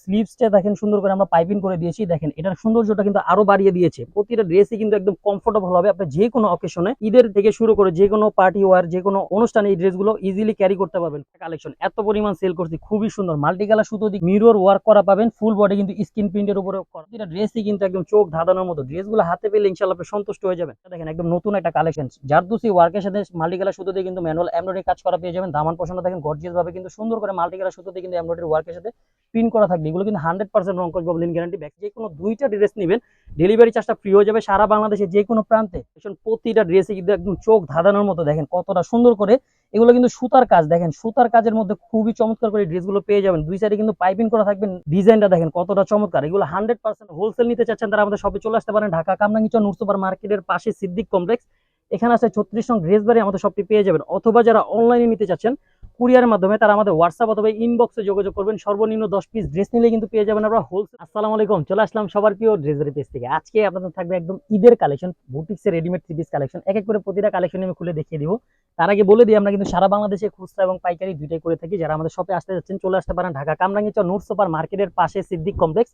স্লিভসটা দেখেন সুন্দর করে আমরা পাইপিং করে দিয়েছি। দেখেন, এটার সৌন্দর্যটা কিন্তু আরও বাড়িয়ে দিয়েছে। প্রতিটা ড্রেসই কিন্তু একদম কমফোর্টেবল হবে। আপনি যে কোনো অকেশনে ঈদের থেকে শুরু করে যে কোনো পার্টি ওয়ার যে কোনো অনুষ্ঠানে এই ড্রেসগুলো ইজিলি ক্যারি করতে পারবেন। কালেকশন এত পরিমাণ সেল করছি, খুবই সুন্দর। মাল্টি কালার সুতো দিক মিরর ওয়ার্ক করা পাবেন ফুল বডি কিন্তু স্কিন প্রিন্টের উপরে প্রতিটা ড্রেসই কিন্তু একদম চোখ ধাঁধানোর মতো। ড্রেসগুলো হাতে পেলে ইনশাল্লাহ আপনি সন্তুষ্ট হয়ে যাবেন। দেখেন, একদম নতুন একটা কালেকশন জারদুসি ওয়ার্কের সাথে মাল্টি কালার সুতো দিয়ে কিন্তু ম্যানুয়াল এমব্রয়ডারি কাজ করা পেয়ে যাবেন। দামান পছন্দ দেখেন গর্জিয়াস ভাবে কিন্তু সুন্দর করে মাল্টি কালার সুতো দিয়ে কিন্তু এমব্রয়ডারি ওয়ার্কের সাথে প্রিন্ট করা থাকবে, এগুলো কিন্তু হান্ড্রেড পার্সেন্ট রং করবে বলেন গ্যারান্টি ব্যাক যে কোনো দুইটা ড্রেস নেবেন ডেলিভারি চার্জটা ফ্রি হয়ে যাবে সারা বাংলাদেশে যে কোনো প্রান্তে। প্রতিটা ড্রেসে কিন্তু একদম চোখ ধাঁধানোর মতো, দেখেন কতটা সুন্দর করে। এগুলো কিন্তু সুতার কাজ, দেখেন সুতার কাজের মধ্যে খুবই চমৎকার করে ড্রেসগুলো পেয়ে যাবেন। দুই সাইডে কিন্তু পাইপিং করা থাকবে, ডিজাইনটা দেখেন কতটা চমৎকার। এগুলো হান্ড্রেড পার্সেন্ট হোলসেল নিতে চাচ্ছেন তারা আমাদের শপে চলে আসতে পারেন, ঢাকা কামরাঙ্গিচর নুর সুপার মার্কেটের পাশে সিদ্দিক কমপ্লেক্স এখানে আছে ছত্রিশ নং ড্রেস বাড়ি আমাদের শপটি পেয়ে যাবেন। অথবা যারা অনলাইনে নিতে চাচ্ছেন কুরিয়ারের মাধ্যমে তারা আমাদের হোয়াটসঅ্যাপ অথবা ইনবক্সে যোগাযোগ করবেন। সর্বনিম্ন দশ পিস ড্রেস নিলে কিন্তু পেয়ে যাবেন আমরা হোলসেল আসসালামু আলাইকুম, চলে আসলাম সবার প্রিয় ড্রেসের পেজ থেকে। আজকে আপনাদের থাকবে একদম ঈদের কালেকশন বুটিক্সের রেডিমেড থ্রি পিস কালেকশন এক এক করে প্রতিটা কালেকশন আমি খুলে দেখিয়ে দিব। তার আগে বলে দিই, আমরা কিন্তু সারা বাংলাদেশে খুচরা এবং পাইকারি দুইটাই করে থাকি। যারা আমাদের শপে আসতে যাচ্ছেন, চলে আসতে পারেন ঢাকা কামরাঙ্গিচর নোট সুপার মার্কেটের পাশে সিদ্দিক কমপ্লেক্স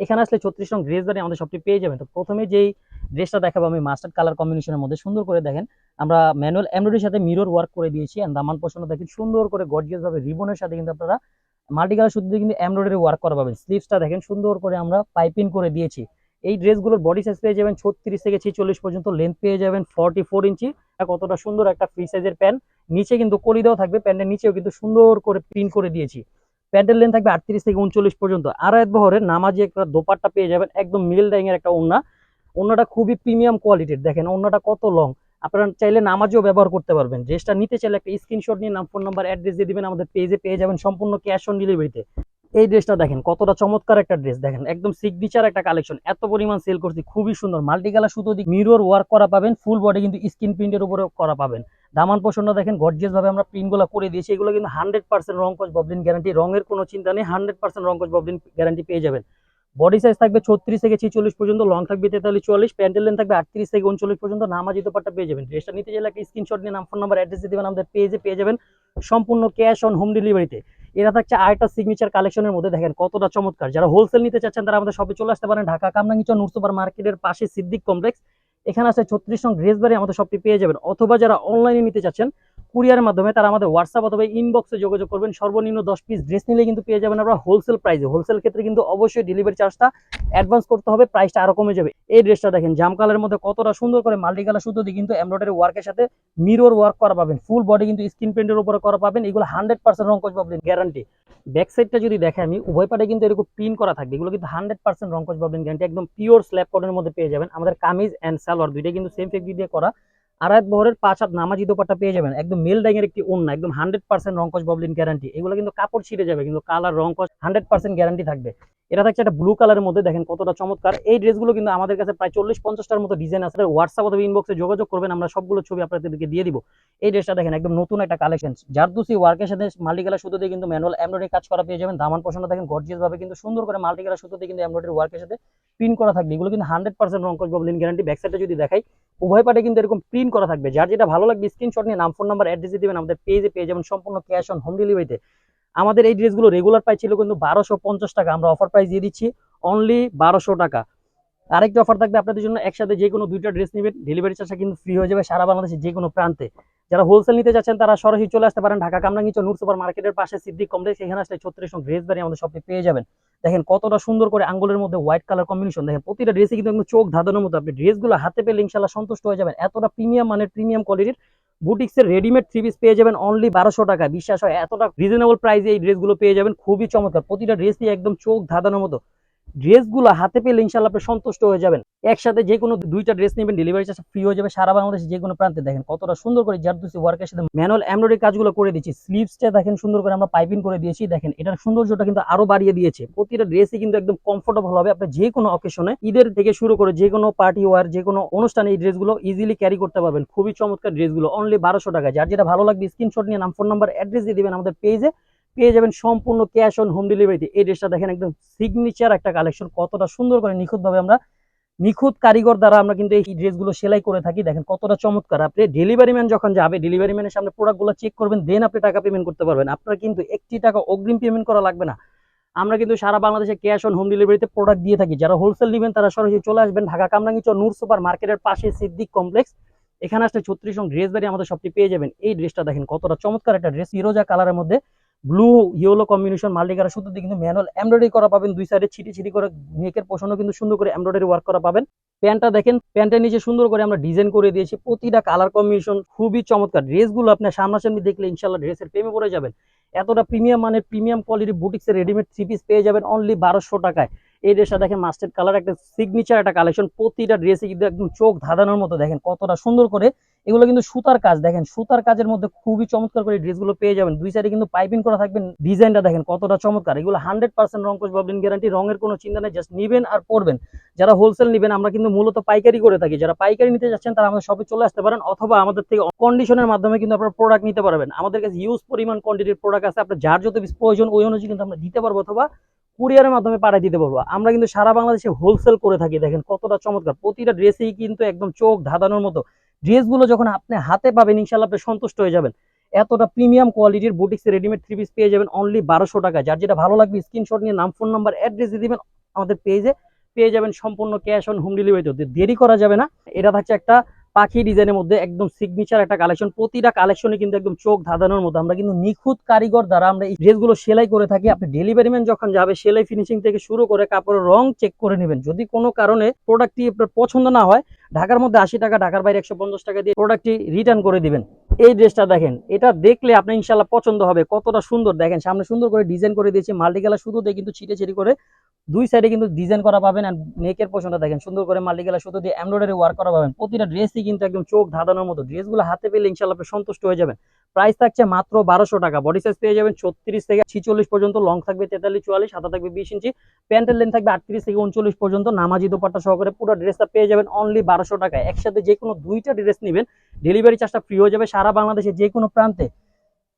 এখানে আসলে ছত্রিশ নং ড্রেস বাড়ি আমাদের শপটি পেয়ে যাবেন। তো প্রথমে যেই ড্রেসটা দেখাবো আমি মাস্টার্ড কালার কম্বিনেশনের মধ্যে সুন্দর করে দেখেন। আমরা ম্যানুয়াল এমব্রয়ডারির সাথে মিরর ওয়ার্ক করে দিয়েছি এন্ড দামান পছন্দ দেখেন সুন্দর করে গর্জিয়াস ভাবে রিবনের সাথে কিন্তু আপনারা মাল্টি কালার শুধু কিন্তু এমব্রয়ডারি ওয়ার্ক করা পাবেন। স্লিভসটা দেখেন সুন্দর করে আমরা পাইপিং করে দিয়েছি। এই ড্রেসগুলোর বডি সাইজ পেয়ে যাবেন ছত্রিশ থেকে ছেচল্লিশ পর্যন্ত লেন্থ পেয়ে যাবেন ফর্টি ফোর ইঞ্চি কতটা সুন্দর একটা ফ্রি সাইজের প্যান্ট নিচে কিন্তু কলি দেওয়া থাকবে প্যান্টের নিচেও কিন্তু সুন্দর করে প্রিন্ট করে দিয়েছি। প্যান্টের লেন থাকবে আটত্রিশ থেকে উনচল্লিশ পর্যন্ত। আড়াই বহরের নামাজি একটা দোপাট্টা পেয়ে যাবেন, একদম মিডল ডাইং এর একটা ওড়না। ওড়নাটা খুবই প্রিমিয়াম কোয়ালিটির দেখেন, ওড়নাটা কত লং আপনারা চাইলে নামাজও ব্যবহার করতে পারবেন। ড্রেসটা নিতে চাইলে একটা স্ক্রিনশট নিয়ে নাম ফোন নাম্বার অ্যাড্রেস দিয়ে দিবেন, আমাদের পেজে পেয়ে যাবেন সম্পূর্ণ ক্যাশ অন ডেলিভারিতে এই ড্রেসটা দেখেন, কতটা চমৎকার একটা ড্রেস দেখেন, একদম সিগনেচার একটা কালেকশন এত পরিমাণ সেল করছি, খুবই সুন্দর। মাল্টি কালার সুতো দিক মিরর ওয়ার্ক করা পাবেন ফুল বডি কিন্তু স্কিন প্রিন্টের উপরে করা পাবেন। দামান পছন্দ দেখেন গর্জিয়াস ভাবে আমরা প্রিন্টগুলো করে দিয়েছি। এগুলো কিন্তু হান্ড্রেড পার্সেন্ট রংকজ ববলিন গ্যারান্টি রঙের কোনো চিন্তা নেই হান্ড্রেড পার্সেন্ট রংকজ ববলিন গ্যারান্টি পেয়ে যাবেন। বডি সাইজ থাকবে ছত্রিশ থেকে ছিচল্লিশ পর্যন্ত লং থাকবে তেতাল্লিশ, চুয়াল্লিশ প্যান্টের লেন থাকবে আটত্রিশ থেকে উনচল্লিশ পর্যন্ত নামা নামাজি দোপাট্টা পেয়ে যাবেন। ড্রেসটা নিতে চাইলে একটা স্ক্রিনশট নিয়ে নাম ফোন নাম্বার অ্যাড্রেস দেবেন, আমাদের পেজে পেয়ে যাবেন। সম্পূর্ণ ক্যাশ অন হোম ডেলিভারিতে এরা থাকছে আরেকটা সিগনেচার কালেকশনের মধ্যে, দেখেন কতটা চমৎকার। যারা হোলসেল নিতে চাচ্ছেন, তারা আমাদের শপে চলে আসতে পারেন। ঢাকা কামরাঙ্গিচর নুর সুপার মার্কেটের পাশে সিদ্দিক কমপ্লেক্স এখানে আছে ছত্রিশ নং ড্রেস বাড়ি আমাদের সবটি পেয়ে যাবেন। অথবা যারা অনলাইনে নিতে চাচ্ছেন, কুরিয়ারের মাধ্যমে তারা আমাদের হোয়াটসঅ্যাপ অথবা ইনবক্সে যোগাযোগ করবেন। সর্বনিম্ন দশ পিস ড্রেস নিলে কিন্তু পেয়ে যাবেন আমরা হোলসেল প্রাইসে হোলসেল ক্ষেত্রে কিন্তু অবশ্যই ডেলিভারি চার্জটা অ্যাডভান্স করতে হবে প্রাইসটা আরও কমে যাবে। এই ড্রেসটা দেখেন, জাম কালারের মধ্যে কতটা সুন্দর করে মাল্টি কালার সুতো দিয়ে কিন্তু এমব্রয়ডারি ওয়ার্কের সাথে মিরর ওয়ার্ক করা পাবেন। ফুল বডি কিন্তু স্ক্রিন প্রিন্টের উপরে করা পাবেন। এগুলো হান্ড্রেড পার্সেন্ট রঙ্কজ পাবেন গ্যারান্টি ব্যাক সাইডটা যদি দেখে আমি, উভয় পাটে কিন্তু এরকম প্রিন্ট করা থাকবে। এগুলো কিন্তু হান্ড্রেড পার্সেন্ট রঙ্কজ পাবেন গ্যারান্টি একদম পিওর স্ল্যাব কটনের মধ্যে পেয়ে যাবেন। আমাদের কামিজ অ্যান্ড সালোয়ার দুইটা কিন্তু সেম ফেব্রিক দিয়ে করা। আড়াই বহরের পাঁচ হাত নামাজি দোপাট্টা পেয়ে যাবেন। একদম মেল ডাইংয়ের একটি ওন্না একদম হান্ড্রেড পার্সেন্ট রঙ্কজ ববলিন গ্যারান্টি এগুলো কিন্তু কাপড় ছিঁড়ে যাবে, কিন্তু কালার রঙ্কজ হান্ড্রেড পার্সেন্ট গ্যারান্টি থাকবে। এটা থাকছে একটা ব্লু কালারের মধ্যে, দেখেন কতটা চমৎকার। এই ড্রেসগুলো কিন্তু আমাদের কাছে প্রায় চল্লিশ পঞ্চাশটার মতো ডিজাইন আছে। হোয়াটসঅ্যাপ অথবা ইনবক্সে যোগাযোগ করবেন, আমরা সবগুলো ছবি আপনাদেরকে দিয়ে দিব। এই ড্রেসটা দেখেন, একদম নতুন একটা কালেকশন জারদুসি ওয়ার্কের সাথে মাল্টিকালার সুতো দিয়ে কিন্তু ম্যানুয়াল এমব্রয়ডারি কাজ করা পেয়ে যাবেন। দামান পছন্দ দেখেন গর্জিয়াস ভাবে কিন্তু সুন্দর করে মাল্টিকালার সুতো দিয়ে কিন্তু এমব্রয়ডারি ওয়ার্কের সাথে প্রিন্ট করা থাকবে। এগুলো কিন্তু হান্ড্রেড পার্সেন্ট রঙ্কজ ববলিন গ্যারান্টি ব্যাক সাইডে যদি দেখাই উভয় পাটে কিন্তু এরকম প্রিন্ট করা থাকবে। যার যেটা ভালো লাগবে স্ক্রিনশট নিয়ে নাম ফোন নাম্বার অ্যাড্রেস দেবেন আমাদের পেজে পেয়ে যাবেন সম্পূর্ণ ক্যাশ অন হোম ডেলিভারিতে আমাদের এই ড্রেসগুলো রেগুলার প্রাইস ছিল কিন্তু বারোশো পঞ্চাশ টাকা। আমরা অফার প্রাইস দিয়ে দিচ্ছি অনলি বারোশো টাকা। আরেকটা অফার থাকবে আপনাদের জন্য। একসাথে যে কোনো দুইটা ড্রেস নেবেন। ডেলিভারি চার্জটা কিন্তু ফ্রি হয়ে যাবে সারা বাংলাদেশে যে কোনো প্রান্তে। যারা হোলসেল নিতে চাচ্ছেন তারা সরাসরি চলে আসতে পারেন ঢাকা কামরাঙ্গিচর নূর সুপার মার্কেটের পাশে সিদ্দিক কমপ্লেক্স এখানে আসলে ছত্রিশ ড্রেস বাড়ি আমাদের শপে পেয়ে যাবেন। দেখেন কতটা সুন্দর করে আঙ্গুলের মধ্যে হোয়াইট কালার কম্বিনেশন দেখেন প্রতিটা ড্রেসে কিন্তু একদম চোখ ধাঁধানোর মতো। আপনি ড্রেসগুলো হাতে পেলে ইনশাল্লাহ সন্তুষ্ট হয়ে যাবেন। এতটা প্রিমিয়াম মানের প্রিমিয়াম কোয়ালিটির বুটিক্সের রেডিমেড থ্রি পিস পেয়ে যাবেন অনলি বারোশো টাকা। বিশ্বাস হয়, এতটা রিজনেবল প্রাইসে এই ড্রেসগুলো পেয়ে যাবেন। খুবই চমৎকার। প্রতিটা ড্রেসই একদম চোখ ধাঁধানোর মতো। ড্রেসগুলো হাতে পেলে ইনশাল্লাহ আপনি সন্তুষ্ট হয়ে যাবেন। একসাথে যে কোনো দুইটা ড্রেস নেবেন ডেলিভারি চার্জ ফ্রি হয়ে যাবে। সারা বাংলাদেশে যে কোনো প্রান্তে দেখেন, কতটা সুন্দর করে জারদুসি ওয়ার্কের সাথে। ম্যানুয়াল এমব্রয়ডারি কাজগুলো করে দিচ্ছি। স্লিভসটা দেখেন সুন্দর করে আমরা পাইপিং করে দিয়েছি। দেখেন, এটার সৌন্দর্যটা কিন্তু আরও বাড়িয়ে দিয়েছে। প্রতিটা ড্রেসই কিন্তু একদম কমফোর্টেবল হবে। আপনি যে কোনো অকেশনে ঈদের থেকে শুরু করে যে কোনো পার্টি ওয়ার যে কোনো অনুষ্ঠানে এই ড্রেসগুলো ইজিলি ক্যারি করতে পারবেন। খুবই চমৎকার ড্রেসগুলো অনলি বারোশো টাকা। যার যেটা ভালো লাগবে স্ক্রিনশট নিয়ে নাম ফোন নাম্বার অ্যাড্রেস দিয়ে দেবেন আমাদের পেজে পেয়ে যাবেন সম্পূর্ণ ক্যাশ অন হোম ডেলিভারিতে এই ড্রেসটা দেখেন একদম সিগনেচার একটা কালেকশন কতটা সুন্দর করে নিখুঁতভাবে আমরা নিখুঁত কারিগর দ্বারা আমরা কিন্তু এই ড্রেসগুলো সেলাই করে থাকি। দেখেন কতটা চমৎকার। আপনি ডেলিভারি ম্যান যখন যাবে ডেলিভারি ম্যানের সামনে প্রোডাক্টগুলো চেক করবেন দেন আপনি টাকা পেমেন্ট করতে পারবেন। আপনার কিন্তু একটি টাকা অগ্রিম পেমেন্ট করা লাগবে না। আমরা কিন্তু সারা বাংলাদেশে ক্যাশ অন হোম ডেলিভারিতে প্রোডাক্ট দিয়ে থাকি। যারা হোলসেল নেবেন, তারা সরাসরি চলে আসবেন ঢাকা কামরাঙ্গিচর নূর সুপার মার্কেটের পাশে সিদ্দিক কমপ্লেক্স এখানে আসলে ছত্রিশ রং ড্রেস বাড়ি আমাদের সবটি পেয়ে যাবেন। এই ড্রেসটা দেখেন কতটা চমৎকার একটা ড্রেস ইরোজা কালারের মধ্যে। ব্লু ইয়েলো কম্বিনেশন মাল্টিকারা সুতো দিয়ে কিন্তু ম্যানুয়াল এমব্রয়ডারি করা পাবেন। দুই সাইডে ছিটি ছিটি করে নেকের পোষণও কিন্তু সুন্দর করে এমব্রয়ডারি ওয়ার্ক করা পাবেন। প্যান্টটা দেখেন, প্যান্টের নিচে সুন্দর করে আমরা ডিজাইন করে দিয়েছি। প্রতিটা কালার কম্বিনেশন খুবই চমৎকার। ড্রেসগুলো আপনার সামনাসামনি দেখলে ইনশাল্লাহ ড্রেসের প্রেমে পড়ে যাবেন। এতটা প্রিমিয়াম মানের প্রিমিয়াম কোয়ালিটি বুটিক্সের রেডিমেড থ্রি পিস পেয়ে যাবেন অনলি বারোশো টাকায়। এই ড্রেসটা দেখেন মাস্টার্ড কালার একটা সিগনেচার একটা কালেকশন প্রতিটা ড্রেসে কিন্তু একদম চোখ ধাঁধানোর মতো দেখেন কতটা সুন্দর করে। এগুলো কিন্তু সুতার কাজ, দেখেন সুতার কাজের মধ্যে খুবই চমৎকার করে ড্রেসগুলো পেয়ে যাবেন। দুই সাইডে কিন্তু পাইপিং করা থাকবে, ডিজাইনটা দেখেন কতটা চমৎকার। এগুলো হান্ড্রেড পার্সেন্ট রঙ্কশ বাবলিন গ্যারান্টি রঙের কোনো চিন্তা নেই জাস্ট নিবেন আর পরবেন। যারা হোলসেল নেবেন, আমরা কিন্তু মূলত পাইকারি করে থাকি। যারা পাইকারি নিতে যাচ্ছেন, তারা আমাদের শপে চলে আসতে পারেন, অথবা আমাদের থেকে কন্ডিশনের মাধ্যমে কিন্তু আপনারা প্রোডাক্ট নিতে পারবেন। আমাদের কাছে ইউজ পরিমাণ কোয়ান্টিটির প্রোডাক্ট আছে, আপনার যার যত প্রয়োজন, ওই অনুযায়ী কিন্তু আমরা দিতে পারব, অথবা কুরিয়ারের মাধ্যমে পাঠিয়ে দিতে পারব আমরা কিন্তু সারা বাংলাদেশে হোলসেল করে থাকি। দেখেন কতটা চমৎকার। প্রতিটা ড্রেসেই কিন্তু একদম চোখ ধাঁধানোর মতো। ড্রেসগুলো যখন আপনি হাতে পাবেন ইনশাল্লাহ আপনি সন্তুষ্ট হয়ে যাবেন। এতটা প্রিমিয়াম কোয়ালিটির বুটিক্স রেডিমেড থ্রি পিস পেয়ে যাবেন অনলি বারোশো টাকা। যার যেটা ভালো লাগবে স্ক্রিনশট নিয়ে নাম ফোন নাম্বার অ্যাড্রেস দিয়ে দিবেন। আমাদের পেজে পেয়ে যাবেন সম্পূর্ণ ক্যাশ অন হোম ডেলিভারিতে দেরি করা যাবে না। এটা থাকছে একটা পাখি ডিজাইনের মধ্যে একদম সিগনেচার একটা কালেকশন প্রতিটা কালেকশনে কিন্তু একদম চোখ ধাঁধানোর মতো। আমরা কিন্তু নিখুঁত কারিগর দ্বারা আমরা এই ড্রেসগুলো সেলাই করে থাকি। আপনি ডেলিভারি ম্যান যখন যাবে, সেলাই ফিনিশিং থেকে শুরু করে কাপড়ের রং চেক করে নেবেন। যদি কোনো কারণে প্রোডাক্টটি আপনার পছন্দ না হয়, ঢাকার মধ্যে আশি টাকা, ঢাকার বাইরে একশো পঞ্চাশ টাকা দিয়ে প্রোডাক্টটি রিটার্ন করে দিবেন। এই ড্রেসটা দেখেন, এটা দেখলে আপনার ইনশাল্লাহ পছন্দ হবে। কতটা সুন্দর। দেখেন, সামনে সুন্দর করে ডিজাইন করে দিয়েছি। মাল্টি কালার শুধু দিয়ে, কিন্তু ছিটে ছিটি করে দুই সাইডে কিন্তু ডিজাইন করা পাবেন আর নেকের পোষণটা দেখেন, সুন্দর করে কালার শুধু দিয়ে এমব্রয়ডারি ওয়ার্ক করা পাবেন। প্রতিটা ড্রেসই কিন্তু একদম চোখ ধাঁধানোর মতো। ড্রেসগুলো হাতে পেলে ইনশাল্লাহ সন্তুষ্ট হয়ে যাবেন। প্রাইস থাকছে মাত্র বারোশো টাকা। বডি সাইজ পেয়ে যাবেন ছত্রিশ থেকে ছিচল্লিশ পর্যন্ত লং থাকবে তেতাল্লিশ, চুয়াল্লিশ, হাতা থাকবে বিশ ইঞ্চি। প্যান্টের লেন্থ থাকবে আটত্রিশ থেকে উনচল্লিশ পর্যন্ত। নামাজি দোপাট্টা সহকারে পুরো ড্রেসটা পেয়ে যাবেন অনলি বারোশো টাকায়। একসাথে যে কোনো দুইটা ড্রেস নেবেন। ডেলিভারি চার্জটা ফ্রি হয়ে যাবে সারা বাংলাদেশে যে কোনো প্রান্তে।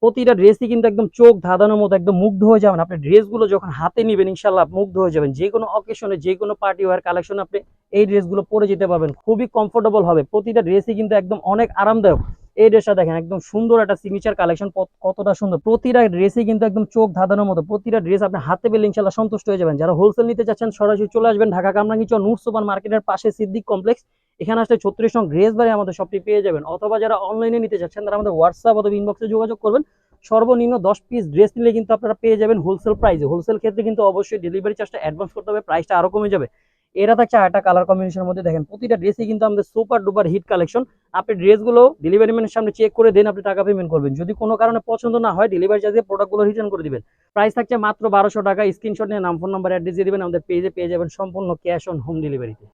প্রতিটা ড্রেসই কিন্তু একদম চোখ ধাঁধানোর মতো, একদম মুগ্ধ হয়ে যাবেন। আপনি ড্রেসগুলো যখন হাতে নেবেন ইনশাল্লাহ মুগ্ধ হয়ে যাবেন। যে কোনো অকেশনে যে কোনো পার্টি ওয়ার কালেকশন আপনি এই ড্রেসগুলো পরে যেতে পারবেন। খুবই কমফোর্টেবল হবে। প্রতিটা ড্রেসই কিন্তু একদম অনেক আরামদায়ক। এই ড্রেসটা দেখেন, একদম সুন্দর একটা সিগনেচার কালেকশন কতটা সুন্দর। প্রতিটা ড্রেসই কিন্তু একদম চোখ ধাঁধানোর মতো। প্রতিটা ড্রেস আপনি হাতে পেলে ইনশাল্লাহ সন্তুষ্ট হয়ে যাবেন। যারা হোলসেল নিতে চাচ্ছেন, সরাসরি চলে আসবেন ঢাকা কামরাঙ্গিচর নূর সুপার মার্কেটের পাশে সিদ্দিক কমপ্লেক্স এখানে আসলে ছত্রিশ নং ড্রেস বারে আমাদের সবটি পেয়ে যাবেন। অথবা যারা অনলাইনে নিতে চাচ্ছেন, তারা আমাদের হোয়াটসঅ্যাপ অথবা ইনবক্সে যোগাযোগ করবেন। সর্বনিম্ন দশ পিস ড্রেস নিলে কিন্তু আপনারা পেয়ে যাবেন হোলসেল প্রাইসে হোলসেল ক্ষেত্রে কিন্তু অবশ্যই ডেলিভারি চার্জটা অ্যাডভান্স করতে হবে প্রাইসটা আরও কমে যাবে। এরা থাকছে আটটা কালার কম্বিনেশনের মধ্যে। দেখেন, প্রতিটা ড্রেসই কিন্তু আমাদের সুপার ডুপার হিট কালেকশন আপনি ড্রেসগুলো ডেলিভারি ম্যানের সামনে চেক করে দেন, আপনি টাকা পেমেন্ট করবেন। যদি কোনো কারণে পছন্দ না হয় ডেলিভারি চার্জে প্রোডাক্টগুলো রিটার্ন করে দিবেন। প্রাইস থাকছে মাত্র বারোশো টাকা। স্ক্রিনশট নিয়ে নাম ফোন নাম্বার অ্যাড্রেস দিয়ে দিবেন। আমাদের পেজে পেয়ে যাবেন সম্পূর্ণ ক্যাশ অন হোম ডেলিভারিতে